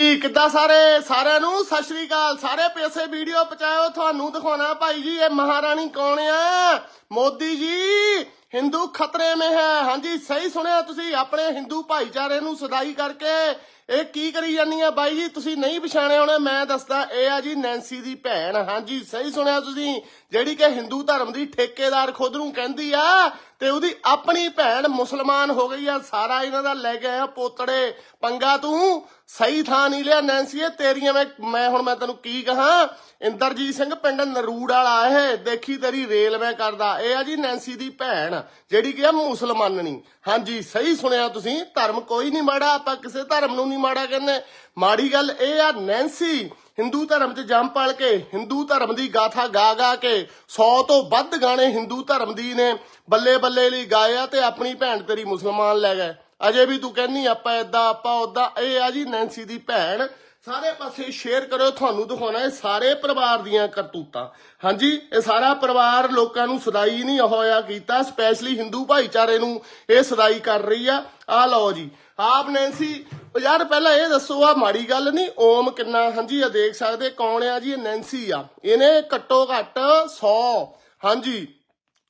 ਜੀ, ਕਿੱਦਾਂ ਸਾਰੇ? ਸਾਰਿਆਂ ਨੂੰ ਸਤਿ ਸ਼੍ਰੀ ਅਕਾਲ। ਸਾਰੇ ਪੈਸੇ ਵੀਡੀਓ ਪਹੁੰਚਾਇਓ ਤੁਹਾਨੂੰ ਦਿਖਾਉਣਾ ਭਾਈ ਜੀ, ਇਹ ਮਹਾਰਾਣੀ ਕੌਣ ਆ? ਮੋਦੀ ਜੀ, ਹਿੰਦੂ ਖਤਰੇ ਮੇ ਹੈ। ਹਾਂਜੀ, ਸਹੀ ਸੁਣਿਆ ਤੁਸੀਂ। ਆਪਣੇ ਹਿੰਦੂ ਭਾਈਚਾਰੇ ਨੂੰ ਸਦਾਈ ਕਰਕੇ ਇਹ ਕੀ ਕਰੀ ਜਾਂਦੀ ਆ ਬਾਈ ਜੀ? ਤੁਸੀਂ ਨਹੀਂ ਪਛਾਣਿਆ ਹੋਣਾ, ਮੈਂ ਦੱਸਦਾ, ਇਹ ਆ ਜੀ ਨੈਂਸੀ ਦੀ ਭੈਣ। ਹਾਂਜੀ, ਸਹੀ ਸੁਣਿਆ ਤੁਸੀਂ। ਜਿਹੜੀ ਕਿ ਹਿੰਦੂ ਧਰਮ ਦੀ ਠੇਕੇਦਾਰ ਖੁਦ ਨੂੰ ਕਹਿੰਦੀ ਆ ਤੇ ਉਹਦੀ ਆਪਣੀ ਭੈਣ ਮੁਸਲਮਾਨ ਹੋ ਗਈ ਆ। ਸਾਰਾ ਇਹਨਾਂ ਦਾ ਲੈ ਕੇ ਆਇਆ ਪੋਤੜੇ। ਪੰਗਾ ਤੂੰ? ਸਹੀ ਥਾਂ ਨਹੀਂ ਲਿਆ, ਨੈਂਸੀਏ, ਤੇਰੀਆਂ ਮੈਂ ਮੈਂ ਹੁਣ ਮੈਂ ਤੈਨੂੰ ਕੀ ਕਹਾਂ? ਇੰਦਰਜੀਤ ਸਿੰਘ ਪਿੰਡ ਨਰੂੜ ਵਾਲਾ ਇਹ, ਦੇਖੀ ਤੇਰੀ ਰੇਲ ਮੈਂ ਕਰਦਾ। ਇਹ ਆ ਜੀ ਨੈਂਸੀ ਦੀ ਭੈਣ, ਜਿਹੜੀ ਕਿ ਆ ਮੁਸਲਮਾਨਣੀ ਹਾਂਜੀ, ਸਹੀ ਸੁਣਿਆ ਤੁਸੀਂ, ਧਰਮ ਕੋਈ ਨਹੀਂ ਮਾੜਾ, ਆਪਾਂ ਕਿਸੇ ਧਰਮ ਨੂੰ ਨਹੀਂ ਮਾੜਾ ਕਹਿੰਦੇ। ਮਾੜੀ ਗੱਲ ਇਹ ਆ, ਨੈਂਸੀ, ਹਿੰਦੂ ਧਰਮ 'ਚ ਜੰਮ ਪਲ ਕੇ, ਹਿੰਦੂ ਧਰਮ ਦੀ ਗਾਥਾ ਗਾ ਗਾ ਕੇ 100 ਤੋਂ ਵੱਧ ਗਾਣੇ ਹਿੰਦੂ ਧਰਮ ਦੀ ਨੇ, ਬੱਲੇ ਬੱਲੇ ਲਈ ਗਾਇਆ ਤੇ ਆਪਣੀ ਭੈਣ ਤੇਰੀ ਮੁਸਲਮਾਨ ਲੈ ਗਏ। ਅਜੇ ਵੀ ਤੂੰ ਕਹਿੰਨੀ ਆਪਾਂ ਏਦਾਂ, ਆਪਾਂ ਉਦਾਂ ਇਹ ਆ ਜੀ ਨੈਂਸੀ ਦੀ ਭੈਣ। ਸਾਰੇ ਪਾਸੇ ਸ਼ੇਅਰ ਕਰੋ ਤੁਹਾਨੂੰ ਦਿਖਾਉਣਾ ਇਹ ਸਾਰੇ ਪਰਿਵਾਰ ਦੀਆਂ ਕਰਤੂਤਾਂ। ਹਾਂਜੀ, ਇਹ ਸਾਰਾ ਪਰਿਵਾਰ ਲੋਕਾਂ ਨੂੰ ਸਦਾਈ ਨਹੀਂ ਹੋਇਆ ਕੀਤਾ ਸਪੈਸ਼ਲੀ ਹਿੰਦੂ ਭਾਈਚਾਰੇ ਨੂੰ ਇਹ ਸਦਾਈ ਕਰ ਰਹੀ ਆ। ਆ ਲਓ ਜੀ, ਆਪ ਨੈਂਸੀ ਯਾਰ ਪਹਿਲਾਂ ਇਹ ਦੱਸੋ ਆ ਮਾੜੀ ਗੱਲ ਨਹੀਂ, ਓਮ ਕਿੰਨਾ, ਹਾਂਜੀ ਆ ਦੇਖ ਸਕਦੇ ਕੌਣ ਆ ਜੀ, ਇਹ ਨੈਂਸੀ ਆ। ਇਹਨੇ ਘੱਟੋ ਘੱਟ 100 ਹਾਂਜੀ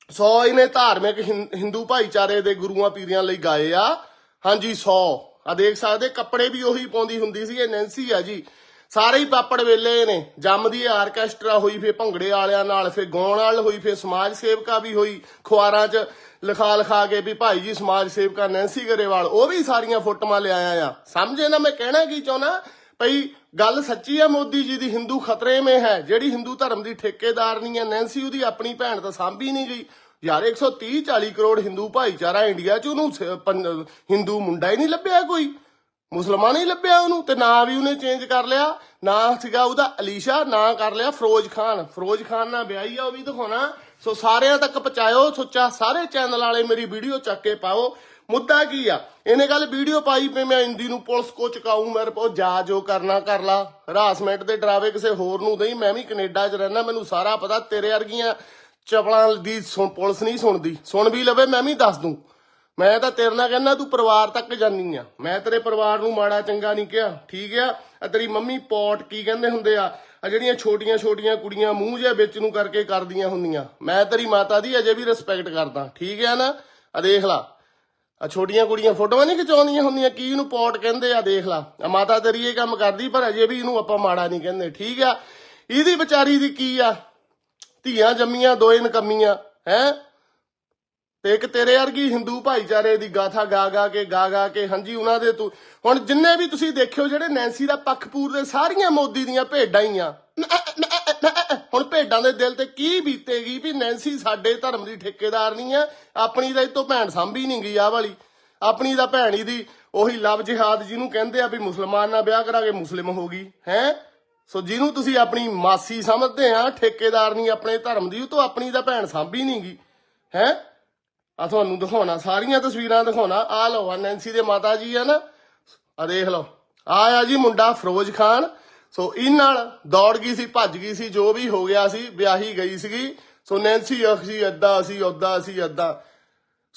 100 ਇਹਨੇ ਧਾਰਮਿਕ ਹਿੰ- ਹਿੰਦੂ ਭਾਈਚਾਰੇ ਦੇ ਗੁਰੂਆਂ ਪੀਰੀਆਂ ਲਈ ਗਾਏ ਆ। ਹਾਂਜੀ 100 ਆ ਦੇਖ ਸਕਦੇ, ਕੱਪੜੇ ਵੀ ਉਹੀ ਪਾਉਂਦੀ ਹੁੰਦੀ ਸੀ ਇਹ ਨੈਂਸੀ ਆ ਜੀ। ਸਾਰੇ ਹੀ ਪਾਪੜ ਵੇਲੇ ਨੇ, ਜੰਮਦੀ ਆਰਕੈਸਟਰਾ ਹੋਈ ਫੇ ਭੰਗੜੇ ਵਾਲਿਆਂ ਨਾਲ ਫੇ ਗਾਉਣ ਵਾਲ ਹੋਈ ਫੇ ਸਮਾਜ ਸੇਵਕਾ ਵੀ ਹੋਈ, ਖੁਆਰਾਂ 'ਚ ਲਿਖਾ ਲਿਖਾ ਕੇ ਵੀ ਭਾਈ ਜੀ ਸਮਾਜ ਸੇਵਕਾ ਨੈਂਸੀ ਗਰੇਵਾਲ, ਉਹ ਵੀ ਸਾਰੀਆਂ ਫੋਟੋਆਂ ਲਿਆਇਆ ਆ। ਸਮਝੇ ਨਾ ਮੈਂ ਕਹਿਣਾ ਕੀ ਚਾਹੁੰਦਾ? ਭਈ ਗੱਲ ਸੱਚੀ ਆ ਮੋਦੀ ਜੀ ਦੀ, ਹਿੰਦੂ ਖਤਰੇ ਮੇ ਹੈ, ਜਿਹੜੀ ਹਿੰਦੂ ਧਰਮ ਦੀ ਠੇਕੇਦਾਰ ਨਹੀਂ ਹੈ ਨੈਂਸੀ ਉਹਦੀ ਆਪਣੀ ਭੈਣ ਤਾਂ ਸਾਂਭੀ ਨਹੀਂ ਗਈ। ਯਾਰ 130 40 ਕਰੋੜ ਹਿੰਦੂ ਭਾਈਚਾਰਾ ਇੰਡੀਆ 'ਚ ਉਹਨੂੰ ਹਿੰਦੂ ਮੁੰਡਾ ਹੀ ਨਹੀਂ ਲੱਭਿਆ ਕੋਈ। ਮੁਸਲਮਾਨ ਹੀ ਲੱਭਿਆ ਉਹਨੂੰ ਤੇ ਨਾਂ ਵੀ ਉਹਨੇ ਚੇਂਜ ਕਰ ਲਿਆ, ਨਾਂ ਸੀਗਾ ਉਹਦਾ ਅਲੀਸ਼ਾ, ਨਾਂ ਕਰ ਲਿਆ ਫਰੋਜ਼ ਖਾਨ। ਫਰੋਜ਼ ਖਾਨ ਨਾਲ ਵਿਆਹੀ ਆ, ਉਹ ਵੀ ਦਿਖਾਉਣਾ। ਸੋ ਸਾਰਿਆਂ ਤੱਕ ਪਹੁੰਚਾਇਓ, ਸੋਚਾ ਸਾਰੇ ਚੈਨਲ ਵਾਲੇ ਮੇਰੀ ਵੀਡੀਓ ਚੱਕ ਕੇ ਪਾਓ। ਮੁੱਦਾ ਕੀ ਆ? ਇਹਨੇ ਗੱਲ ਵੀਡੀਓ ਪਾਈ ਪਈ ਮੈਂ ਹਿੰਦੀ ਨੂੰ ਪੁਲਿਸ ਕੋ ਚੁਕਾਊ ਮੇਰੇ ਕੋ ਜਾ ਜੋ ਕਰਨਾ ਕਰ ਲਾ। ਹਰਾਸਮੈਂਟ ਦੇ ਡਰਾਵੇ ਕਿਸੇ ਹੋਰ ਨੂੰ ਦੇਈ, ਮੈਂ ਵੀ ਕੈਨੇਡਾ 'ਚ ਰਹਿਣਾ ਮੈਨੂੰ ਸਾਰਾ ਪਤਾ ਤੇਰੇ ਵਰਗੀਆਂ ਚਪਲਾਂ ਦੀ ਸੁਣ ਪੁਲਿਸ ਨਹੀਂ ਸੁਣਦੀ। ਸੁਣ ਵੀ ਲਵੇ, ਮੈਂ ਵੀ ਦੱਸ ਦੂੰ। ਮੈਂ ਤਾਂ ਤੇਰੇ ਨਾਲ ਕਹਿੰਦਾ, ਤੂੰ ਪਰਿਵਾਰ ਤੱਕ ਜਾਨੀ ਆ। ਮੈਂ ਤੇਰੇ ਪਰਿਵਾਰ ਨੂੰ ਮਾੜਾ ਚੰਗਾ ਨਹੀਂ ਕਿਹਾ। ਠੀਕ ਆ? ਆ ਤੇਰੀ ਮੰਮੀ ਪੋਟ ਕੀ ਕਹਿੰਦੇ ਹੁੰਦੇ ਆ? ਆ ਜਿਹੜੀਆਂ ਛੋਟੀਆਂ ਛੋਟੀਆਂ ਕੁੜੀਆਂ ਮੂੰਹ ਜਿਹਾ ਵਿੱਚ ਨੂੰ ਕਰਕੇ ਕਰਦੀਆਂ ਹੁੰਦੀਆਂ। ਮੈਂ ਤੇਰੀ ਮਾਤਾ ਦੀ ਅਜੇ ਵੀ ਰਿਸਪੈਕਟ ਕਰਦਾ। ਠੀਕ ਆ ਨਾ? ਆ ਦੇਖ ਲਾ। ਆ ਛੋਟੀਆਂ ਕੁੜੀਆਂ ਫੋਟੋਆਂ ਨਹੀਂ ਖਿਚਾਉਂਦੀਆਂ ਹੁੰਦੀਆਂ? ਕੀ ਇਹਨੂੰ ਪੋਟ ਕਹਿੰਦੇ ਆ? ਦੇਖ ਲਾ। ਆ ਮਾਤਾ ਤੇਰੀ ਇਹ ਕੰਮ ਕਰਦੀ, ਪਰ ਅਜੇ ਵੀ ਇਹਨੂੰ ਆਪਾਂ ਮਾੜਾ ਨਹੀਂ ਕਹਿੰਦੇ। ਠੀਕ ਆ? ਇਹਦੀ ਵਿਚਾਰੀ ਦੀ ਕੀ ਆ? ਧੀਆਂ ਜੰਮੀਆਂ ਦੋਏ ਨਕਮੀਆਂ ਹੈ? ਤੇ ਇੱਕ ਤੇਰੇ ਵਰਗੀ ਹਿੰਦੂ ਭਾਈਚਾਰੇ ਦੀ ਗਾਥਾ ਗਾ ਗਾ ਕੇ, ਗਾ ਗਾ ਕੇ, ਹਾਂਜੀ, ਉਹਨਾਂ ਦੇ ਤੂੰ ਹੁਣ ਜਿੰਨੇ ਵੀ ਤੁਸੀਂ ਦੇਖਿਓ ਜਿਹੜੇ ਨੈਂਸੀ ਦਾ ਪੱਖਪੂਰ ਦੇ ਸਾਰੀਆਂ ਮੋਦੀ ਦੀਆਂ ਭੇਡਾਂ ਹੀ ਆ। ਹੁਣ ਭੇਡਾਂ ਦੇ ਦਿਲ ਤੇ ਕੀ ਬੀਤੇਗੀ ਵੀ ਨੈਂਸੀ ਸਾਡੇ ਧਰਮ ਦੀ ਠੇਕੇਦਾਰ ਨਹੀਂ ਆ? ਆਪਣੀ ਦਾ ਇਹ ਤੋਂ ਭੈਣ ਸਾਂਭੀ ਨਹੀਂ ਗਈ ਆ ਵਾਲੀ। ਆਪਣੀ ਦਾ ਭੈਣੀ ਦੀ ਉਹੀ ਲਵ ਜਿਹਾਦ ਜਿਹਨੂੰ ਕਹਿੰਦੇ ਆ ਵੀ ਮੁਸਲਮਾਨ ਨਾਲ ਵਿਆਹ ਕਰਾ ਕੇ ਮੁਸਲਿਮ ਹੋ ਗਈ, ਹੈ? ਸੋ ਜਿਹਨੂੰ ਤੁਸੀਂ ਆਪਣੀ ਮਾਸੀ ਸਮਝਦੇ ਆ, ਠੇਕੇਦਾਰ ਨਹੀਂ, ਆਪਣੇ ਧਰਮ ਦੀ, ਉਹ ਤੋਂ ਆਪਣੀ ਦਾ ਭੈਣ ਸਾਂਭੀ ਨਹੀਂ ਗਈ ਹੈ? ਆ ਤੁਹਾਨੂੰ ਦਿਖਾਉਣਾ, ਸਾਰੀਆਂ ਤਸਵੀਰਾਂ ਦਿਖਾਉਣਾ। ਆ ਲਓ, ਆ ਨੈਂਸੀ ਦੇ ਮਾਤਾ ਜੀ ਆ ਨਾ। ਆ ਦੇਖ ਲਓ। ਆ ਆ ਜੀ ਮੁੰਡਾ ਫਰੋਜ਼ ਖਾਨ। ਸੋ ਇਹ ਨਾਲ ਦੌੜ ਗਈ ਸੀ, ਭੱਜ ਗਈ ਸੀ, ਜੋ ਵੀ ਹੋ ਗਿਆ ਸੀ, ਵਿਆਹੀ ਗਈ ਸੀਗੀ। ਸੋ ਨੈਂਸੀ ਜੀ ਅੱਦਾ ਸੀ ਅੱਦਾ ਸੀ ਅੱਦਾ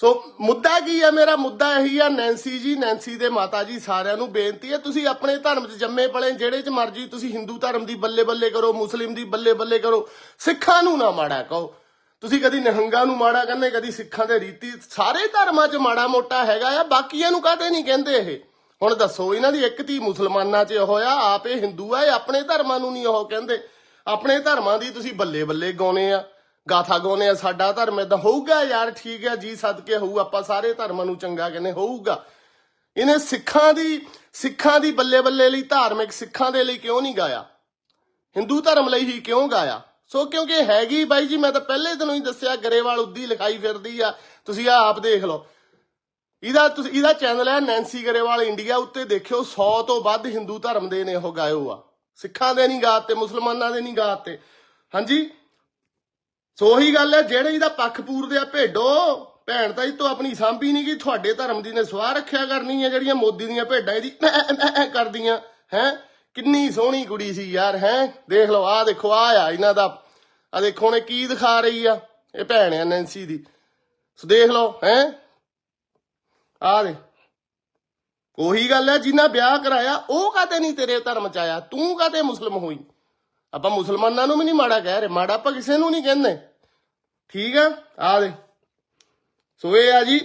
ਸੋ ਮੁੱਦਾ ਕੀ ਹੈ ਮੇਰਾ ਮੁੱਦਾ ਇਹੀ ਆ ਨੈਂਸੀ ਜੀ ਨੈਂਸੀ ਦੇ ਮਾਤਾ ਜੀ ਸਾਰਿਆਂ ਨੂੰ ਬੇਨਤੀ ਹੈ, ਤੁਸੀਂ ਆਪਣੇ ਧਰਮ 'ਚ ਜੰਮੇ ਪਲੇ, ਜਿਹੜੇ 'ਚ ਮਰਜ਼ੀ ਤੁਸੀਂ ਹਿੰਦੂ ਧਰਮ ਦੀ ਬੱਲੇ ਬੱਲੇ ਕਰੋ ਮੁਸਲਿਮ ਦੀ ਬੱਲੇ ਬੱਲੇ ਕਰੋ, ਸਿੱਖਾਂ ਨੂੰ ਨਾ ਮਾੜਾ ਕਹੋ। ਤੁਸੀਂ ਕਦੀ ਨਿਹੰਗਾਂ ਨੂੰ ਮਾੜਾ ਕਹਿੰਦੇ, ਕਦੀ ਸਿੱਖਾਂ ਦੇ ਰੀਤੀ, ਸਾਰੇ ਧਰਮਾਂ 'ਚ ਮਾੜਾ ਮੋਟਾ ਹੈਗਾ ਆ, ਬਾਕੀਆਂ ਨੂੰ ਕਾਹਦੇ ਨਹੀਂ ਕਹਿੰਦੇ ਇਹ? ਹੁਣ ਦੱਸੋ, ਇਹਨਾਂ ਦੀ ਇੱਕ ਧੀ ਮੁਸਲਮਾਨਾਂ 'ਚ ਹੋਇਆ ਆਪ ਇਹ ਹਿੰਦੂ ਆ, ਇਹ ਆਪਣੇ ਧਰਮਾਂ ਨੂੰ ਨਹੀਂ ਉਹ ਕਹਿੰਦੇ। ਆਪਣੇ ਧਰਮਾਂ ਦੀ ਤੁਸੀਂ ਬੱਲੇ ਬੱਲੇ ਗਾਉਨੇ ਆ। ਗਾਥਾ ਗਾਉਨੇ ਆ, ਸਾਡਾ ਧਰਮ ਏਦਾਂ ਹੋਊਗਾ ਯਾਰ, ਠੀਕ ਹੈ ਜੀ ਸਦਕੇ ਹੋਊ, ਆਪਾਂ ਸਾਰੇ ਧਰਮਾਂ ਨੂੰ ਚੰਗਾ ਕਹਿੰਦੇ ਹੋਊਗਾ। ਇਹਨੇ ਸਿੱਖਾਂ ਦੀ ਸਿੱਖਾਂ ਦੀ ਬੱਲੇ ਬੱਲੇ ਲਈ, ਧਾਰਮਿਕ ਸਿੱਖਾਂ ਦੇ ਲਈ ਕਿਉਂ ਨਹੀਂ ਗਾਇਆ? ਹਿੰਦੂ ਧਰਮ ਲਈ ਹੀ ਕਿਉਂ ਗਾਇਆ? ਸੋ ਕਿਉਂਕਿ ਹੈਗੀ ਬਾਈ ਜੀ, ਮੈਂ ਤਾਂ ਪਹਿਲੇ ਦਿਨੋਂ ਹੀ ਦੱਸਿਆ, ਗਰੇਵਾਲ ਉੱਦੀ ਲਿਖਾਈ ਫਿਰਦੀ ਆ, ਤੁਸੀਂ ਆ ਆਪ ਦੇਖ ਲਓ। ਇਹਦਾ ਤੁਸੀਂ, ਇਹਦਾ ਚੈਨਲ ਹੈ ਨੈਂਸੀ ਗਰੇਵਾਲ ਇੰਡੀਆ, ਉੱਤੇ ਦੇਖਿਓ 100 ਤੋਂ ਵੱਧ ਹਿੰਦੂ ਧਰਮ ਦੇ ਨੇ ਉਹ ਗਾਇਓ ਆ। ਸਿੱਖਾਂ ਦੇ ਨਹੀਂ ਗਾਤੇ, ਮੁਸਲਮਾਨਾਂ ਦੇ ਨਹੀਂ ਗਾਤੇ। ਹਾਂਜੀ? ਸੋ ਉਹੀ ਗੱਲ ਹੈ, ਜਿਹੜੇ ਇਹਦਾ ਪੱਖ ਪੂਰਦੇ ਆ, ਭੇਡੋ, ਭੈਣ ਤਾਂ ਇਹ ਤੋਂ ਆਪਣੀ ਸਾਂਭੀ ਨਹੀਂ ਗਈ, ਤੁਹਾਡੇ ਧਰਮ ਦੀ ਨੇ ਸਵਾਹ ਰੱਖਿਆ ਕਰਨੀ ਹੈ ਜਿਹੜੀਆਂ ਮੋਦੀ ਦੀਆਂ ਭੇਡਾਂ ਇਹਦੀ ਕਰਦੀਆਂ, ਹੈ? ਕਿੰਨੀ ਸੋਹਣੀ ਕੁੜੀ ਸੀ ਯਾਰ, ਹੈ? ਦੇਖ ਲਓ, ਆਹ ਦੇਖੋ ਆ ਆ ਇਹਨਾਂ ਦਾ। ਆ ਦੇਖੋ ਨੇ ਕੀ ਦਿਖਾ ਰਹੀ ਆ, ਇਹ ਭੈਣ ਆ ਨੈਂਸੀ ਦੀ। ਸੋ ਦੇਖ ਲਓ, ਹੈ? ਆ ਦੇ ਉਹੀ ਗੱਲ ਹੈ ਜਿਨ੍ਹਾਂ ਵਿਆਹ ਕਰਾਇਆ, ਉਹ ਕਾਤੇ ਨਹੀਂ ਤੇਰੇ ਧਰਮ ਚ ਆਇਆ? ਤੂੰ ਕਾਤੇ ਮੁਸਲਮ ਹੋਈ? ਆਪਾਂ ਮੁਸਲਮਾਨਾਂ ਨੂੰ ਵੀ ਨਹੀਂ ਮਾੜਾ ਕਹਿ ਰਹੇ, ਮਾੜਾ ਆਪਾਂ ਕਿਸੇ ਨੂੰ ਨਹੀਂ ਕਹਿੰਦੇ। ਠੀਕ ਆ? ਆ ਦੇ ਸੋ ਇਹ ਆ ਜੀ,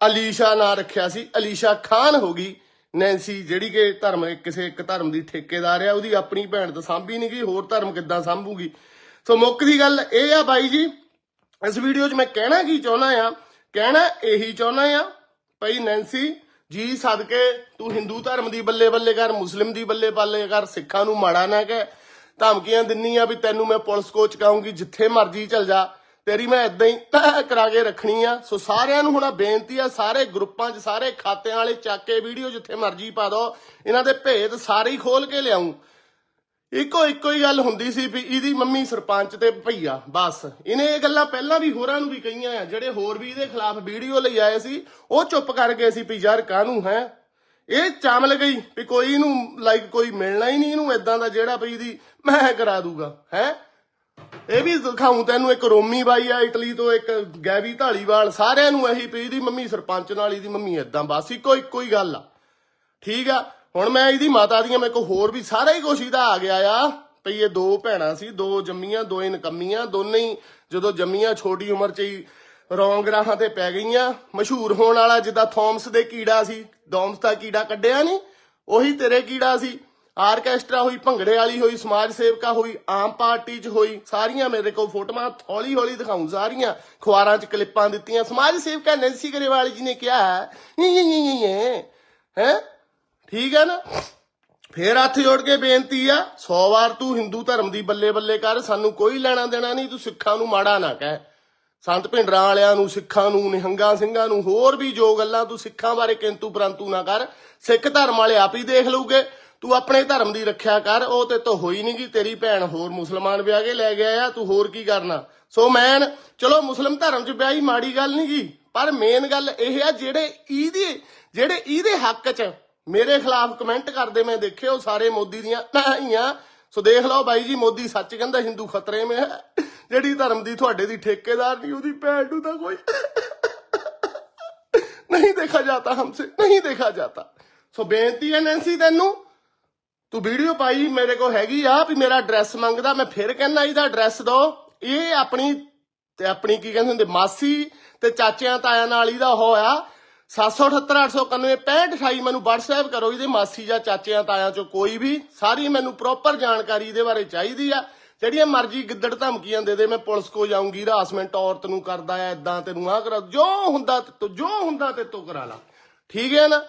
ਅਲੀਸ਼ਾ ਨਾਂ ਰੱਖਿਆ ਸੀ। ਅਲੀਸ਼ਾ ਖਾਨ ਹੋ ਗਈ ਨੈਂਸੀ, ਜਿਹੜੀ ਕਿ ਧਰਮ ਕਿਸੇ ਇੱਕ ਧਰਮ ਦੀ ਠੇਕੇਦਾਰ ਆ, ਉਹਦੀ ਆਪਣੀ ਭੈਣ ਤਾਂ ਸਾਂਭੀ ਨਹੀਂ ਗਈ, ਹੋਰ ਧਰਮ ਕਿੱਦਾਂ ਸਾਂਭੂਗੀ? ਸੋ ਮੁੱਖ ਦੀ ਗੱਲ ਇਹ ਆ ਬਾਈ ਜੀ, ਇਸ ਵੀਡੀਓ 'ਚ ਮੈਂ ਕਹਿਣਾ ਕੀ ਚਾਹੁੰਦਾ ਆ, ਕਹਿਣਾ ਇਹੀ ਚਾਹੁੰਦਾ ਆ, ਭਾਈ ਨੈਂਸੀ, ਜੀ ਸਦਕੇ ਤੂੰ ਹਿੰਦੂ ਧਰਮ ਦੀ ਬੱਲੇ ਬੱਲੇ ਕਰ, ਮੁਸਲਿਮ ਦੀ ਬੱਲੇ ਬੱਲੇ ਕਰ, ਸਿੱਖਾਂ ਨੂੰ ਮਾੜਾ ਨਾ ਕਹਿ ਧਮਕੀਆਂ ਦਿੰਨੀ ਆ ਵੀ ਤੈਨੂੰ ਮੈਂ ਪੁਲਿਸ ਕੋਚ ਕਾਉਂਗੀ ਜਿੱਥੇ ਮਰਜ਼ੀ ਚਲ ਜਾ। ਤੇਰੀ ਮੈਂ ਇਦਾਂ ਹੀ ਕਰਾ ਕੇ ਰੱਖਣੀ ਆ। ਸੋ ਸਾਰਿਆਂ ਨੂੰ ਹੁਣ ਬੇਨਤੀ ਆ, ਸਾਰੇ ਗਰੁੱਪਾਂ 'ਚ, ਸਾਰੇ ਖਾਤਿਆਂ ਵਾਲੇ ਚੱਕ ਕੇ ਵੀਡੀਓ ਜਿੱਥੇ ਮਰਜ਼ੀ ਪਾ ਦੋ। ਇਹਨਾਂ ਦੇ ਭੇਦ ਸਾਰੇ ਹੀ ਖੋਲ ਕੇ ਲਿਆਉਂ ਇੱਕੋ ਇੱਕੋ ਹੀ ਗੱਲ ਹੁੰਦੀ ਸੀ ਵੀ ਇਹਦੀ ਮੰਮੀ ਸਰਪੰਚ ਤੇ ਭਈਆ, ਬਸ। ਇਹਨੇ ਇਹ ਗੱਲਾਂ ਪਹਿਲਾਂ ਵੀ ਹੋਰਾਂ ਨੂੰ ਵੀ ਕਹੀਆਂ ਆ, ਜਿਹੜੇ ਹੋਰ ਵੀ ਇਹਦੇ ਖਿਲਾਫ ਵੀਡੀਓ ਲਈ ਆਏ ਸੀ, ਉਹ ਚੁੱਪ ਕਰ ਗਏ ਸੀ ਵੀ ਯਾਰ ਕਾਹਨੂੰ ਹੈ? ਇਹ ਚਾਮਲ ਗਈ ਵੀ ਕੋਈ ਇਹਨੂੰ ਲਾਈਕ ਕੋਈ ਮਿਲਣਾ ਹੀ ਨਹੀਂ ਇਹਨੂੰ ਇਦਾਂ ਦਾ ਜਿਹੜਾ ਵੀ ਇਹਦੀ ਮੈਂ ਕਰਾ ਦੂਗਾ, ਹੈ? ਇਹ ਵੀ ਦਿਖਾਉਂ ਤੈਨੂੰ, ਇੱਕ ਰੋਮੀ ਬਾਈ ਆ, ਇਟਲੀ ਤੋਂ ਇੱਕ ਗੈਵੀ ਢਾਲੀਵਾਲ ਸਾਰਿਆਂ ਨੂੰ ਇਹੀ ਵੀ ਇਹਦੀ ਮੰਮੀ, ਸਰਪੰਚ ਨਾਲ ਇਹਦੀ ਮੰਮੀ ਇਦਾਂ ਬਸ, ਇੱਕੋ ਇੱਕੋ ਹੀ ਗੱਲ ਆ। ਠੀਕ ਆ? ਹੁਣ ਮੈਂ ਇਹਦੀ ਮਾਤਾ ਦੀਆਂ, ਮੇਰੇ ਕੋਲ ਹੋਰ ਵੀ ਸਾਰਾ ਹੀ ਕੁਛ ਇਹਦਾ ਆ ਗਿਆ ਆ। ਭਈ ਇਹ ਦੋ ਭੈਣਾਂ ਸੀ, ਦੋ ਜੰਮੀਆਂ ਦੋਏ ਨਕੰਮੀਆਂ ਦੋਨੇ ਹੀ ਜਦੋਂ ਜੰਮੀਆਂ, ਛੋਟੀ ਉਮਰ 'ਚ ਹੀ ਰੌਂਗ ਰਾਹਾਂ ਤੇ ਪੈ ਗਈਆਂ। ਮਸ਼ਹੂਰ ਹੋਣ ਵਾਲਾ ਜਿੱਦਾਂ ਥੌਮਸ ਦੇ ਕੀੜਾ ਸੀ ਡੌਮਸ ਦਾ ਕੀੜਾ ਕੱਢਿਆ ਨਹੀਂ ਉਹੀ ਤੇਰੇ ਕੀੜਾ ਸੀ। ਆਰਕੈਸਟਰਾ ਹੋਈ, ਭੰਗੜੇ ਵਾਲੀ ਹੋਈ, ਸਮਾਜ ਸੇਵਕਾ ਹੋਈ, ਆਮ ਪਾਰਟੀ 'ਚ ਹੋਈ, ਸਾਰੀਆਂ ਮੇਰੇ ਕੋਲ ਫੋਟੋਆਂ, ਹੌਲੀ ਹੌਲੀ ਦਿਖਾਉਂ, ਸਾਰੀਆਂ ਖੁਆਰਾਂ 'ਚ ਕਲਿੱਪਾਂ ਦਿੱਤੀਆਂ। ਸਮਾਜ ਸੇਵਕਾ ਨੈਂਸੀ ਗਰੇਵਾਲ ਜੀ ਨੇ ਕਿਹਾ ਹੈ? ਠੀਕ ਹੈ ਨਾ? ਫੇਰ ਹੱਥ ਜੋੜ ਕੇ ਬੇਨਤੀ ਆ 100 ਵਾਰ ਤੂੰ ਹਿੰਦੂ ਧਰਮ ਦੀ ਬੱਲੇ ਬੱਲੇ ਕਰ, ਸਾਨੂੰ ਕੋਈ ਲੈਣਾ ਦੇਣਾ ਨਹੀਂ, ਤੂੰ ਸਿੱਖਾਂ ਨੂੰ ਮਾੜਾ ਨਾ ਕਹਿ। ਸੰਤ ਭਿੰਡਰਾਂ ਵਾਲਿਆਂ ਨੂੰ, ਸਿੱਖਾਂ ਨੂੰ, ਨਿਹੰਗਾਂ ਸਿੰਘਾਂ ਨੂੰ ਹੋਰ ਵੀ ਜੋ ਗੱਲਾਂ ਤੂੰ ਸਿੱਖਾਂ ਬਾਰੇ ਕਿੰਤੂ ਪਰੰਤੂ ਨਾ ਕਰ, ਸਿੱਖ ਧਰਮ ਵਾਲੇ ਆਪ ਹੀ ਦੇਖ ਲਊਗੇ। ਤੂੰ ਆਪਣੇ ਧਰਮ ਦੀ ਰੱਖਿਆ ਕਰ, ਉਹ ਤੇ ਤੋਂ ਹੋਈ ਨਹੀਂਗੀ ਤੇਰੀ ਭੈਣ ਹੋਰ ਮੁਸਲਮਾਨ ਵਿਆਹ ਕੇ ਲੈ ਗਿਆ ਆ ਤੂੰ ਹੋਰ ਕੀ ਕਰਨਾ? ਸੋ ਮੈਨ ਚਲੋ ਮੁਸਲਮ ਧਰਮ 'ਚ ਵਿਆਹੀ ਮਾੜੀ ਗੱਲ ਨਹੀਂਗੀ ਪਰ ਮੇਨ ਗੱਲ ਇਹ ਆ, ਜਿਹੜੇ ਇਹਦੇ ਜਿਹੜੇ ਇਹਦੇ ਹੱਕ 'ਚ ਮੇਰੇ ਖਿਲਾਫ ਕਮੈਂਟ ਕਰਦੇ ਮੈਂ ਦੇਖੇ ਉਹ ਸਾਰੇ ਮੋਦੀ ਦੀਆਂ ਨਾਹੀਆਂ ਸੋ ਦੇਖ ਲਓ ਬਾਈ ਜੀ, ਮੋਦੀ ਸੱਚ ਕਹਿੰਦਾ ਹਿੰਦੂ ਖਤਰੇ ਮੇ ਹੈ। ਜਿਹੜੀ ਧਰਮ ਦੀ ਤੁਹਾਡੇ ਦੀ ਠੇਕੇਦਾਰ ਨਹੀਂ ਉਹਦੀ ਭੈਣ ਨੂੰ ਤਾਂ ਕੋਈ ਨਹੀਂ ਦੇਖਾ ਜਾਤਾ ਹਮਸੇ, ਨਹੀਂ ਦੇਖਾ ਜਾਤਾ। ਸੋ ਬੇਨਤੀ ਹੈ ਨੈਂਸੀ ਤੈਨੂੰ ਤੂੰ ਵੀਡੀਓ ਪਾਈ, ਮੇਰੇ ਕੋਲ ਹੈਗੀ ਆ ਵੀ ਮੇਰਾ ਐਡਰੈਸ ਮੰਗਦਾ, ਮੈਂ ਫਿਰ ਕਹਿੰਦਾ ਇਹਦਾ ਐਡਰੈਸ ਦੋ। ਇਹ ਆਪਣੀ, ਤੇ ਆਪਣੀ ਕੀ ਕਹਿੰਦੇ ਹੁੰਦੇ, ਮਾਸੀ ਤੇ ਚਾਚਿਆਂ ਤਾਇਆਂ ਨਾਲ ਇਹਦਾ ਹੋਇਆ 77891 ਮੈਨੂੰ WhatsApp ਕਰੋ ਇਹਦੇ ਮਾਸੀ ਜਾਂ ਚਾਚਿਆਂ ਤਾਇਆਂ ਚੋਂ ਕੋਈ ਵੀ। ਸਾਰੀ ਮੈਨੂੰ ਪ੍ਰੋਪਰ ਜਾਣਕਾਰੀ ਇਹਦੇ ਬਾਰੇ ਚਾਹੀਦੀ ਆ। ਜਿਹੜੀਆਂ ਮਰਜ਼ੀ ਗਿੱਦੜ ਧਮਕੀਆਂ ਦੇ ਦੇ, ਮੈਂ ਪੁਲਿਸ ਕੋ ਜਾਊਂਗੀ ਹਰਾਸਮੈਂਟ ਔਰਤ ਨੂੰ ਕਰਦਾ ਆ ਇਦਾਂ ਤੈਨੂੰ ਆ ਕਰਾ, ਜੋ ਹੁੰਦਾ ਤੇ ਜੋ ਹੁੰਦਾ ਤੇ ਤੂੰ ਕਰਾ ਲਾ। ਠੀਕ ਹੈ ਨਾ?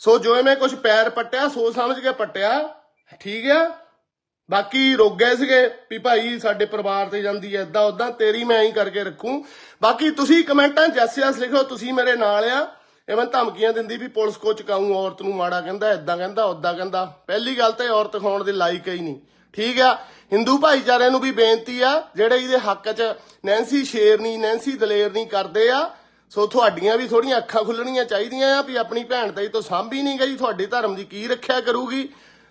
ਸੋ ਜੋ ਮੈਂ ਕੁਝ ਪੈਰ ਪੱਟਿਆ, ਸੋਚ ਸਮਝ ਕੇ ਪੱਟਿਆ, ਠੀਕ ਆ? ਬਾਕੀ ਰੁਕ ਗਏ ਸੀਗੇ ਵੀ ਭਾਈ ਸਾਡੇ ਪਰਿਵਾਰ ਤੇ ਜਾਂਦੀ ਐ, ਏਦਾਂ ਉਦਾਂ ਤੇਰੀ ਮੈਂ ਐਂ ਕਰਕੇ ਰੱਖੂ। ਬਾਕੀ ਤੁਸੀਂ ਕਮੈਂਟਾਂ ਜੈਸੇ ਜੈਸ ਲਿਖੋ, ਤੁਸੀਂ ਮੇਰੇ ਨਾਲ ਆ। ਇਹ ਮੈਂ ਧਮਕੀਆਂ ਦਿੰਦੀ ਵੀ ਪੁਲਿਸ ਕੋ ਚਕਾਊਂ, ਔਰਤ ਨੂੰ ਮਾੜਾ ਕਹਿੰਦਾ, ਏਦਾਂ ਕਹਿੰਦਾ ਉਦਾਂ ਕਹਿੰਦਾ। ਪਹਿਲੀ ਗੱਲ ਤਾਂ ਔਰਤ ਖਾਉਣ ਦੇ ਲਾਇਕ ਹੀ ਨਹੀਂ, ਠੀਕ ਆ? ਹਿੰਦੂ ਭਾਈਚਾਰੇ ਨੂੰ ਵੀ ਬੇਨਤੀ ਆ, ਜਿਹੜੇ ਇਹਦੇ ਹੱਕ 'ਚ ਨੈਂਸੀ ਸ਼ੇਰਨੀ, ਨੈਂਸੀ ਦਲੇਰਨੀ ਕਰਦੇ ਆ ਸੋ ਤੁਹਾਡੀਆਂ ਵੀ ਥੋੜੀਆਂ ਅੱਖਾਂ ਖੁੱਲਣੀਆਂ ਚਾਹੀਦੀਆਂ ਆ ਵੀ ਆਪਣੀ ਭੈਣ ਤੇ ਤੋਂ ਸਾਂਭੀ ਨਹੀਂ ਗਈ, ਤੁਹਾਡੇ ਧਰਮ ਦੀ ਕੀ ਰੱਖਿਆ ਕਰੂਗੀ?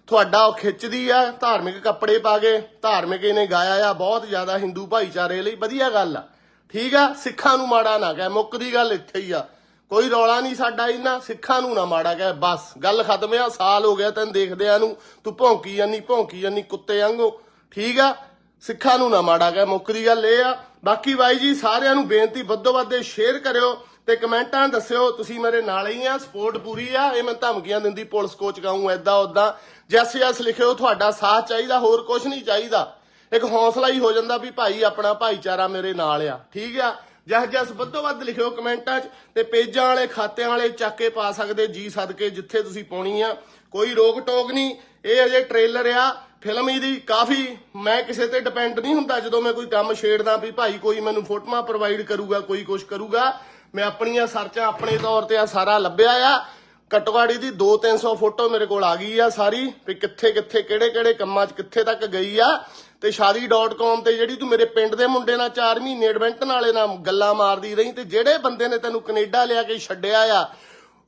ਤੁਹਾਡਾ ਉਹ ਖਿੱਚਦੀ ਆ, ਧਾਰਮਿਕ ਕੱਪੜੇ ਪਾ ਕੇ, ਧਾਰਮਿਕ ਇਹਨੇ ਗਾਇਆ ਆ, ਬਹੁਤ ਜ਼ਿਆਦਾ ਹਿੰਦੂ ਭਾਈਚਾਰੇ ਲਈ ਵਧੀਆ ਗੱਲ ਆ। ਠੀਕ ਆ? ਸਿੱਖਾਂ ਨੂੰ ਮਾੜਾ ਨਾ ਕਹਿ ਮੁੱਕਦੀ ਗੱਲ ਇੱਥੇ ਹੀ ਆ। ਕੋਈ ਰੌਲਾ ਨਹੀਂ ਸਾਡਾ ਇਹਨਾਂ ਸਿੱਖਾਂ ਨੂੰ ਨਾ ਮਾੜਾ ਕਹਿ, ਬਸ। ਗੱਲ ਖਤਮ ਆ, ਸਾਲ ਹੋ ਗਿਆ ਤੈਨੂੰ ਦੇਖਦਿਆਂ ਨੂੰ, ਤੂੰ ਭੌਂਕੀ ਜਾਨੀ ਭੌਂਕੀ ਜਾਨੀ ਕੁੱਤੇ ਵਾਂਗੂ। ਠੀਕ ਆ? ਸਿੱਖਾਂ ਨੂੰ ਨਾ ਮਾੜਾ ਕਹਿ ਮੁੱਕਦੀ ਗੱਲ ਇਹ ਆ। ਬਾਕੀ ਬਾਈ ਜੀ, ਸਾਰਿਆਂ ਨੂੰ ਬੇਨਤੀ ਵੱਧੋ ਵੱਧ ਸ਼ੇਅਰ ਕਰਿਓ ਤੇ ਕਮੈਂਟਾਂ ਦੱਸਿਓ, ਤੁਸੀਂ ਮੇਰੇ ਨਾਲ ਹੀ ਆ ਸਪੋਰਟ ਪੂਰੀ ਆ, ਇਹ ਮੈਂ ਧਮਕੀਆਂ ਦਿੰਦੀ, ਪੁਲਿਸ ਕੋਚ ਗਾਉਂ ਐਦਾਂ ਉਦਾਂ ਜੈਸ ਜੈਸ ਲਿਖਿਓ, ਤੁਹਾਡਾ ਸਾਥ ਚਾਹੀਦਾ, ਹੋਰ ਕੁਝ ਨਹੀਂ ਚਾਹੀਦਾ। ਇੱਕ ਹੌਸਲਾ ਹੀ ਹੋ ਜਾਂਦਾ ਵੀ ਭਾਈ, ਆਪਣਾ ਭਾਈਚਾਰਾ ਮੇਰੇ ਨਾਲ ਆ, ਠੀਕ ਆ? ਜਸ ਜਸ ਵੱਧੋ ਵੱਧ ਲਿਖਿਓ ਕਮੈਂਟਾਂ 'ਚ ਤੇ ਪੇਜਾਂ ਵਾਲੇ, ਖਾਤਿਆਂ ਵਾਲੇ ਚੱਕ ਕੇ ਪਾ ਸਕਦੇ, ਜੀ ਸਦਕੇ ਜਿੱਥੇ ਤੁਸੀਂ ਪਾਉਣੀ ਆ। ਕੋਈ ਰੋਕ ਟੋਕ ਨਹੀਂ, ਇਹ ਅਜੇ ਟ੍ਰੇਲਰ ਆ। ਫਿਲਮ ਇਹਦੀ ਕਾਫੀ ਮੈਂ ਕਿਸੇ ਤੇ ਡਿਪੈਂਡ ਨਹੀਂ ਹੁੰਦਾ ਜਦੋਂ ਮੈਂ ਕੋਈ ਕੰਮ ਛੇੜਦਾ ਵੀ ਭਾਈ ਕੋਈ ਮੈਨੂੰ ਫੋਟੋਆਂ ਪ੍ਰੋਵਾਈਡ ਕਰੂਗਾ, ਕੋਈ ਕੁਝ ਕਰੂਗਾ, ਮੈਂ ਆਪਣੀਆਂ ਸਰਚਾਂ ਆਪਣੇ ਤੌਰ ਤੇ ਆ ਸਾਰਾ ਲੱਭਿਆ ਆ। ਕਟਵਾੜੀ ਦੀ 2-300 ਫੋਟੋ ਮੇਰੇ ਕੋਲ ਆ ਗਈ ਆ ਸਾਰੀ, ਵੀ ਕਿੱਥੇ ਕਿੱਥੇ ਕਿਹੜੇ ਕਿਹੜੇ ਕੰਮਾਂ 'ਚ ਕਿੱਥੇ ਤੱਕ ਗਈ ਆ। ਤੇ ਸ਼ਾਦੀ.com ਤੇ ਜਿਹੜੀ ਤੂੰ ਮੇਰੇ ਪਿੰਡ ਦੇ ਮੁੰਡੇ ਨਾਲ 4 ਮਹੀਨੇ ਐਡਵੈਂਟ ਨਾਲੇ ਨਾਲ ਗੱਲਾਂ ਮਾਰਦੀ ਰਹੀ ਤੇ ਜਿਹੜੇ ਬੰਦੇ ਨੇ ਤੈਨੂੰ ਕੈਨੇਡਾ ਲਿਆ ਕੇ ਛੱਡਿਆ ਆ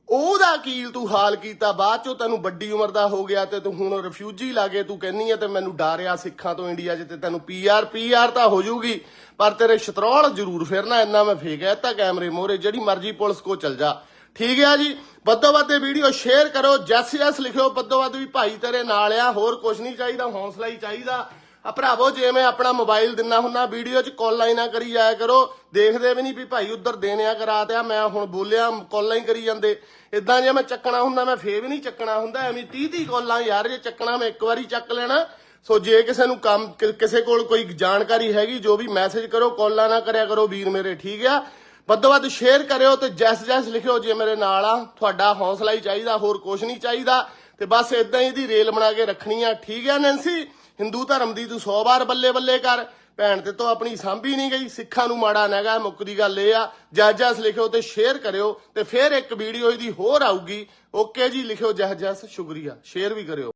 ਉਹਦਾ ਕੀਲ ਤੂੰ ਹਾਲ ਕੀਤਾ? ਬਾਅਦ ਚੋਂ ਤੈਨੂੰ ਵੱਡੀ ਉਮਰ ਦਾ ਹੋ ਗਿਆ ਤੇ ਤੂੰ ਹੁਣ ਰਿਫਿਊਜੀ ਲਾਗੇ, ਤੂੰ ਕਹਿੰਨੀ ਆ ਤੇ ਮੈਨੂੰ ਡਰਿਆ ਸਿੱਖਾਂ ਤੋਂ ਇੰਡੀਆ 'ਚ ਤੇ ਤੈਨੂੰ ਪੀਆਰ ਪੀਆਰ ਤਾਂ ਹੋ ਜਾਊਗੀ। ਪਰ ਤੇਰੇ ਸ਼ਤਰੌਲ ਜ਼ਰੂਰ ਫਿਰਨਾ, ਇੰਨਾ ਮੈਂ ਫੇਕ ਤਾਂ ਕੈਮਰੇ ਮੋਰੇ ਜਿਹੜੀ ਮਰਜ਼ੀ ਪੁਲਿਸ ਕੋ ਚਲ ਜਾ। ਠੀਕ ਹੈ ਜੀ? ਵੱਧੋ ਵੱਧ ਇਹ ਵੀਡੀਓ ਸ਼ੇਅਰ ਕਰੋ, ਜੈਸ ਜੈਸ ਲਿਖਿਓ, ਵੱਧੋ ਵੱਧ ਵੀ ਭਾਈ ਤੇਰੇ ਨਾਲ ਆ, ਹੋਰ ਕੁਝ ਨਹੀਂ ਚਾਹੀਦਾ, ਹੌਸਲਾ ਹੀ ਚਾਹੀਦਾ। ਆ ਭਰਾਵੋ, ਜੇ ਮੈਂ ਆਪਣਾ ਮੋਬਾਈਲ ਦਿੰਨਾ ਹੁੰਨਾ ਵੀਡੀਓ 'ਚ ਕਾਲਾਂ ਹੀ ਨਾ ਕਰੀ ਜਾਇਆ ਕਰੋ। ਦੇਖਦੇ ਵੀ ਨਹੀਂ ਵੀ ਭਾਈ ਉੱਧਰ ਦੇਣਿਆ ਕਰਾ ਤਿਆ ਮੈਂ ਹੁਣ ਬੋਲਿਆ ਕਾਲਾਂ ਹੀ ਕਰੀ ਜਾਂਦੇ। ਇਦਾਂ ਜੇ ਮੈਂ ਚੱਕਣਾ ਹੁੰਦਾ, ਮੈਂ ਫੇਰ ਵੀ ਨਹੀਂ ਚੱਕਣਾ ਹੁੰਦਾ, ਐਵੇਂ 30 30 ਕਾਲਾਂ ਯਾਰ, ਜੇ ਚੱਕਣਾ ਮੈਂ ਇੱਕ ਵਾਰੀ ਚੱਕ ਲੈਣਾ। ਸੋ ਜੇ ਕਿਸੇ ਨੂੰ ਕੰਮ ਕਿਸੇ ਕੋਲ ਕੋਈ ਜਾਣਕਾਰੀ ਹੈਗੀ, ਜੋ ਵੀ ਮੈਸੇਜ ਕਰੋ, ਕਾਲਾਂ ਨਾ ਕਰਿਆ ਕਰੋ, ਵੀਰ ਮੇਰੇ ਠੀਕ ਆ। ਵੱਧੋ ਵੱਧ ਸ਼ੇਅਰ ਕਰਿਓ ਤੇ ਜੈਸ ਜੈਸ ਲਿਖਿਓ, ਜੇ ਮੇਰੇ ਨਾਲ ਆ, ਤੁਹਾਡਾ ਹੌਸਲਾ ਹੀ ਚਾਹੀਦਾ, ਹੋਰ ਕੁਝ ਨਹੀਂ ਚਾਹੀਦਾ। ਤੇ ਬਸ ਇਦਾਂ ਹੀ ਦੀ ਰੇਲ ਬਣਾ ਕੇ ਰੱਖਣੀ ਆ, ਠੀਕ ਆ ਨੈਂਸੀ? ਹਿੰਦੂ ਧਰਮ ਦੀ ਤੂੰ 100 ਵਾਰ ਬੱਲੇ ਬੱਲੇ ਕਰ। ਭੈਣ ਤੇ ਤੋਂ ਆਪਣੀ ਸਾਂਭੀ ਨਹੀਂ ਗਈ। ਸਿੱਖਾਂ ਨੂੰ ਮਾੜਾ ਨਹੀਂਗਾ ਮੁੱਕਦੀ ਗੱਲ ਇਹ ਆ। ਜੈਸ ਲਿਖਿਓ ਤੇ ਸ਼ੇਅਰ ਕਰਿਓ ਤੇ ਫੇਰ ਇੱਕ ਵੀਡੀਓ ਇਹਦੀ ਹੋਰ ਆਊਗੀ। ਓਕੇ ਜੀ, ਲਿਖਿਓ ਜੈਸ, ਸ਼ੁਕਰੀਆ। ਸ਼ੇਅਰ ਵੀ ਕਰਿਓ।